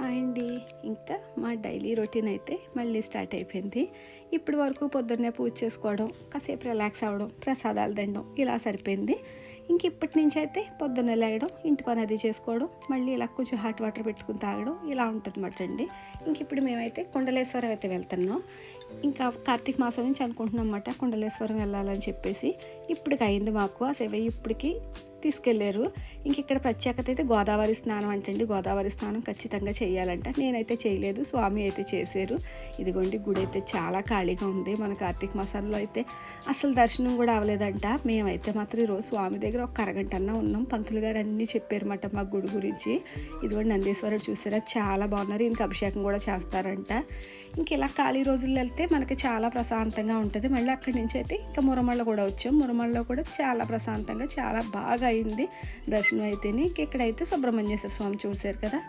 Hi అండి. ఇంకా మా డైలీ రొటీన్ అయితే మళ్ళీ స్టార్ట్ అయిపోయింది. ఇప్పటి వరకు పొద్దున్నే పూజ చేసుకోవడం కాసేపు రిలాక్స్ అవ్వడం ప్రసాదాలు తినడం ఇలా సరిపోయింది. ఇంక ఇప్పటి నుంచి అయితే పొద్దున్నే లేగడం ఇంటి పని అది చేసుకోవడం మళ్ళీ ఇలా కొంచెం హాట్ వాటర్ పెట్టుకుని తాగడం ఇలా ఉంటుందన్నమాట అండి. ఇంక ఇప్పుడు మేమైతే కుండలేశ్వరం అయితే వెళ్తున్నాం. ఇంకా కార్తీక మాసం నుంచి అనుకుంటున్నాం అన్నమాట కుండలేశ్వరం వెళ్ళాలని చెప్పేసి. ఇప్పటికి అయింది మాకు ఆ సేవ ఇప్పటికి తీసుకెళ్ళారు ఇంక ఇక్కడ ప్రత్యేకత అయితే గోదావరి స్నానం అంటండి. గోదావరి స్నానం ఖచ్చితంగా చేయాలంట. నేనైతే చేయలేదు. స్వామి అయితే చేశారు. ఇదిగోండి గుడి అయితే చాలా ఖాళీగా ఉంది. మన కార్తీక మాసంలో అయితే అసలు దర్శనం కూడా అవ్వలేదంట. మేమైతే మాత్రం ఈరోజు స్వామి దగ్గర ఒక అరగంట అన్నా ఉన్నాం. పంతులు గారు అన్నీ చెప్పారన్నమాట మా గుడి గురించి. ఇదిగోండి నందీశ్వరుడు చూసారా? చాలా బాగున్నారు. ఇంక అభిషేకం కూడా చేస్తారంట. ఇంక ఇలా ఖాళీ రోజుల్లో వెళ్తే మనకి చాలా ప్రశాంతంగా ఉంటుంది. మళ్ళీ అక్కడి నుంచి అయితే ఇంకా మురమళ్ళ కూడా వచ్చాం. మురమళ్ళలో కూడా చాలా ప్రశాంతంగా చాలా బాగా అయింది. దర్శనం అయితేనే ఇక్కడైతే సుబ్రహ్మణ్యేశ్వర స్వామి చూశారు కదా.